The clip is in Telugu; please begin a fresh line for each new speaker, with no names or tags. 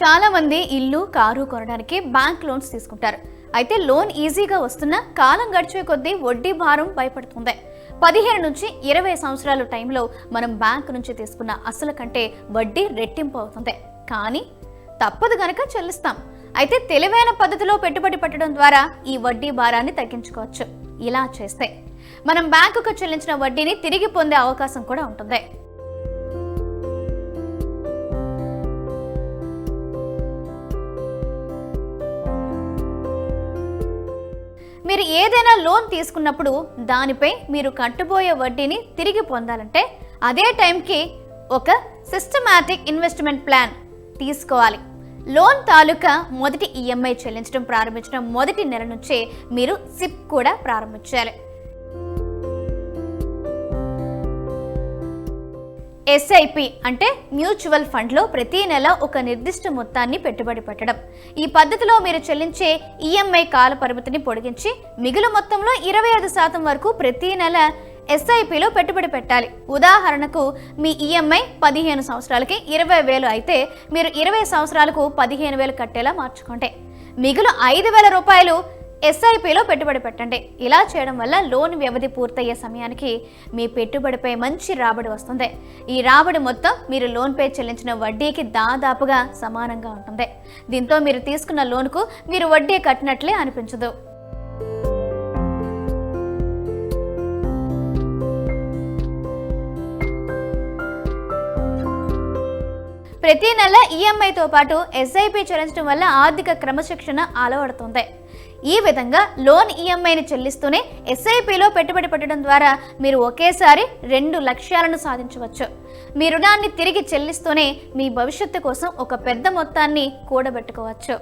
చాలా మంది ఇల్లు కారు కొనడానికి బ్యాంక్ లోన్స్ తీసుకుంటారు. అయితే లోన్ ఈజీగా వస్తున్నా కాలం గడిచే కొద్దీ వడ్డీ భారం భయపడుతుంది. పదిహేను నుంచి ఇరవై సంవత్సరాల టైంలో మనం బ్యాంక్ నుంచి తీసుకున్న అసలు కంటే వడ్డీ రెట్టింపు అవుతుంది. కానీ తప్పదు గనక చెల్లిస్తాం. అయితే తెలివైన పద్ధతిలో పెట్టుబడి పెట్టడం ద్వారా ఈ వడ్డీ భారాన్ని తగ్గించుకోవచ్చు. ఇలా చేస్తే మనం బ్యాంకుకు చెల్లించిన వడ్డీని తిరిగి పొందే అవకాశం కూడా ఉంటుంది. మీరు ఏదైనా లోన్ తీసుకున్నప్పుడు దానిపై మీరు కట్టబోయే వడ్డీని తిరిగి పొందాలంటే అదే టైంకి ఒక సిస్టమాటిక్ ఇన్వెస్ట్మెంట్ ప్లాన్ తీసుకోవాలి. లోన్ తాలూకా మొదటి ఈఎంఐ చెల్లించడం ప్రారంభించిన మొదటి నెల నుంచే మీరు సిప్ కూడా ప్రారంభించాలి. ఎస్ఐపి అంటే మ్యూచువల్ ఫండ్లో ప్రతి నెల ఒక నిర్దిష్ట మొత్తాన్ని పెట్టుబడి పెట్టడం. ఈ పద్ధతిలో మీరు చెల్లించే ఈఎంఐ కాల పరిమితిని పొడిగించి మిగులు మొత్తంలో ఇరవై ఐదు శాతం వరకు ప్రతి నెల ఎస్ఐపిలో పెట్టుబడి పెట్టాలి. ఉదాహరణకు మీ ఈఎంఐ పదిహేను సంవత్సరాలకి ఇరవై వేలు అయితే మీరు ఇరవై సంవత్సరాలకు పదిహేను వేలు కట్టేలా మార్చుకోండి. మిగులు ఐదు వేల రూపాయలు ఎస్ఐపిలో పెట్టుబడి పెట్టండి. ఇలా చేయడం వల్ల లోన్ వ్యవధి పూర్తయ్యే సమయానికి మీ పెట్టుబడిపై మంచి రాబడి వస్తుంది. ఈ రాబడి మొత్తం మీరు లోన్పై చెల్లించిన వడ్డీకి దాదాపుగా సమానంగా ఉంటుంది. దీంతో మీరు తీసుకున్న లోన్కు మీరు వడ్డీ కట్టినట్లే అనిపించదు. ప్రతి నెల ఈఎంఐతో పాటు ఎస్ఐపి చెల్లించడం వల్ల ఆర్థిక క్రమశిక్షణ అలవడుతుంది. ఈ విధంగా లోన్ ఈఎంఐని చెల్లిస్తూనే ఎస్ఐపిలో పెట్టుబడి పెట్టడం ద్వారా మీరు ఒకేసారి రెండు లక్ష్యాలను సాధించవచ్చు. మీ రుణాన్ని తిరిగి చెల్లిస్తూనే మీ భవిష్యత్తు కోసం ఒక పెద్ద మొత్తాన్ని కూడబెట్టుకోవచ్చు.